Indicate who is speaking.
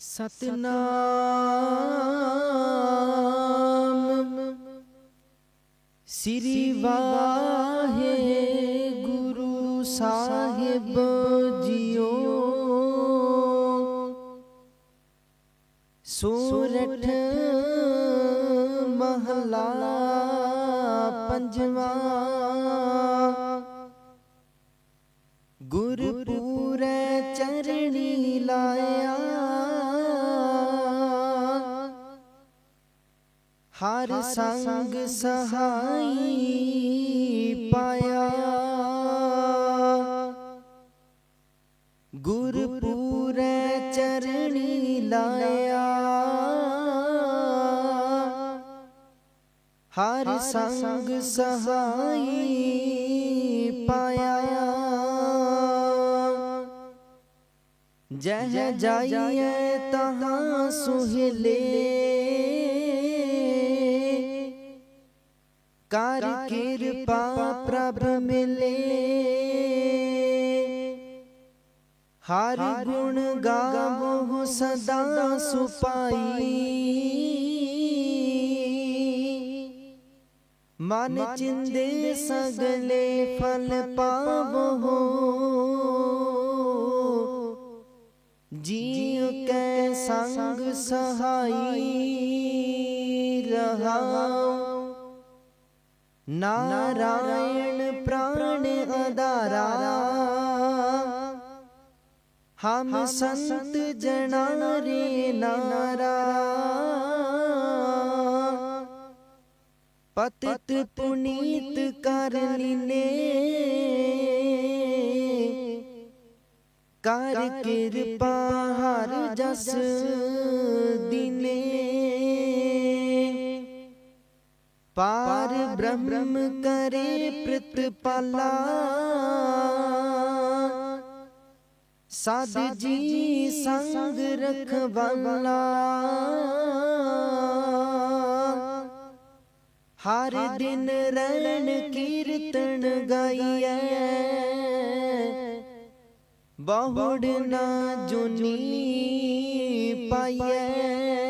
Speaker 1: Satnam. Sri Waheguru Sahib JIO. Sorath ਮਹਲਾ ਪੰਜਵਾ। ਗੁਰਪੂਰੈ ਚਰਣੀ ਲਾਇਆ। ਹਰ ਸੰਗ ਸਹਾਈ ਪਾਇਆ। ਗੁਰਪੂਰੈ ਚਰਣੀ ਲਾਇਆ। ਹਰ ਸੰਗ ਸਹਾਈ ਪਾਇਆ। ਜਹ ਜਾਈਏ ਤਹਾਂ ਸੁਹਲੇ। ਕਰ ਕਿਰਪਾ ਪ੍ਰਭ ਮਿਲੇ। ਹਰ ਗੁਣ ਗਾਵੋ ਸਦਾ ਸੁਪਾਈ। ਮਨ ਚਿੰਦੇ ਸਗਲੇ ਫਲ ਪਾਵੋ। ਜੀਉ ਕੈ ਸੰਗ ਸਹਾਈ ਰਹਾਉ ਨਾਰਾਇਣ ਪ੍ਰਾਣ ਅਦਾਰਾ ਹਮ ਸੰਤ ਜਨਾ ਰੇ ਨਾਰਾ ਪਤਿਤ ਪੁਨੀਤ ਕਰ ਲੀਨੇ ਕਰ ਕਿਰਪਾ ਹਰ ਜਸ ਦਿਨੇ ਬ੍ਰਹਮ ਕਰੇ ਪ੍ਰਤਪਾਲਾ। ਸਦ ਜੀ ਸੰਗ ਰਖਵਾਲਾ। ਹਰ ਦਿਨ ਰਣ ਕੀਰਤਨ ਗਾਈਐ। ਬਹੁੜ ਨਾ ਜੁਨੀ ਪਾਈਐ।